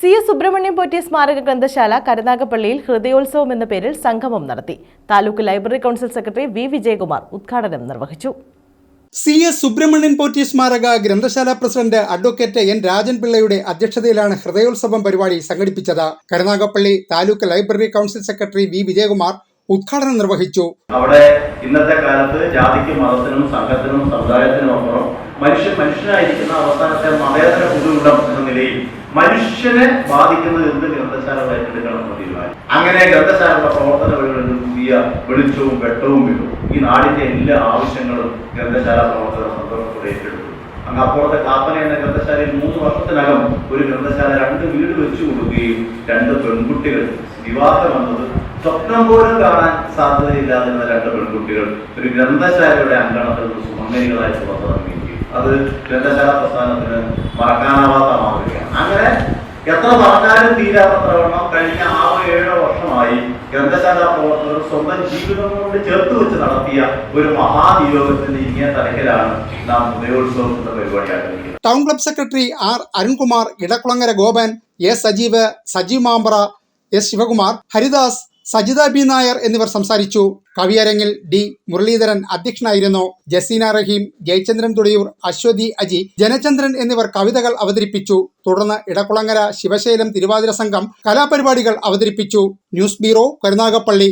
C S Subrahmanyam Potti സ്മാരക ഗ്രന്ഥശാല കരുനാഗപ്പള്ളിയിൽ ഹൃദയോത്സവം എന്ന പേരിൽ സംഗമം നടത്തി. Taluk library council secretary V Vijayakumar ഉദ്ഘാടനം നിർവഹിച്ചു. സി എസ് സുബ്രഹ്മണ്യൻ പോറ്റി സ്മാരക ഗ്രന്ഥശാല പ്രസിഡന്റ് അഡ്വക്കേറ്റ് എൻ രാജൻ പിള്ളയുടെ അധ്യക്ഷതയിലാണ് ഹൃദയോത്സവം പരിപാടി സംഘടിപ്പിച്ചത്. Karunagappally taluk library council secretary V Vijayakumar ഉദ്ഘാടനം നിർവഹിച്ചു. അവിടെ ഇന്നത്തെ കാലത്ത് ജാതിക്കും മതത്തിനും സംഘത്തിനും സമുദായത്തിനും അപ്പുറം മനുഷ്യ മനുഷ്യനായിരിക്കുന്ന അവസാനത്തെ മതേതര പൊതുവിടം എന്ന നിലയിൽ മനുഷ്യനെ ബാധിക്കുന്നത് എന്ത് ഗ്രന്ഥശാലകൾ എടുക്കണം എന്ന് തീരുമാനം അങ്ങനെ ഗ്രന്ഥശാലയുടെ പ്രവർത്തന വഴികളിൽ പുതിയ വെളിച്ചവും വെട്ടവും വീണു ഈ നാടിന്റെ എല്ലാ ആവശ്യങ്ങളും ഗ്രന്ഥശാല പ്രവർത്തന സന്ദർഭത്തോടെ ഏറ്റെടുത്തു. അങ്ങ് അപ്പുറത്തെ കാപ്പന എന്ന ഗ്രന്ഥശാലയിൽ മൂന്ന് വർഷത്തിനകം ഒരു ഗ്രന്ഥശാല രണ്ട് വീട് വെച്ചു കൊടുക്കുകയും രണ്ട് പെൺകുട്ടികൾ വിവാഹം വന്നത് സ്വപ്നം പോലും കാണാൻ സാധ്യതയില്ലാതിരുന്ന രണ്ട് പെൺകുട്ടികൾ ഒരു ഗ്രന്ഥശാലയുടെ അങ്കണത്തിൽ പുറത്തിറങ്ങുകയും ചെയ്തു. അത് ഗ്രന്ഥശാല പ്രസ്ഥാനത്തിന് മറക്കാനാവാത്ത മാതൃകയാണ്. എത്ര പറഞ്ഞാലും തീരാത്തത്രവണ്ണം കഴിഞ്ഞ ആറോ ഏഴോ വർഷമായി ഗ്രന്ഥശാല പ്രവർത്തകർ സ്വന്തം ജീവിതം കൊണ്ട് ചേർത്ത് വെച്ച് നടത്തിയ ഒരു മഹാനിയോഗത്തിന്റെ ഇങ്ങനെ തലക്കിലാണ് നാം ഉദയോത്സവം എന്ന town club secretary R Arunkumar Idakulangara Gopan A Sajeev Sajeev Mampara S Sivakumar Haridas Sajitha B Nair എന്നിവർ സംസാരിച്ചു. കവിയരങ്ങിൽ ഡി മുരളീധരൻ അധ്യക്ഷനായിരുന്നു. ജസീന റഹീം ജയചന്ദ്രൻ തുടിയൂർ അശ്വതി അജി ജനചന്ദ്രൻ എന്നിവർ കവിതകൾ അവതരിപ്പിച്ചു. തുടർന്ന് ഇടക്കുളങ്ങര ശിവശൈലം തിരുവാതിര സംഘം കലാപരിപാടികൾ അവതരിപ്പിച്ചു. News bureau Karunagappally.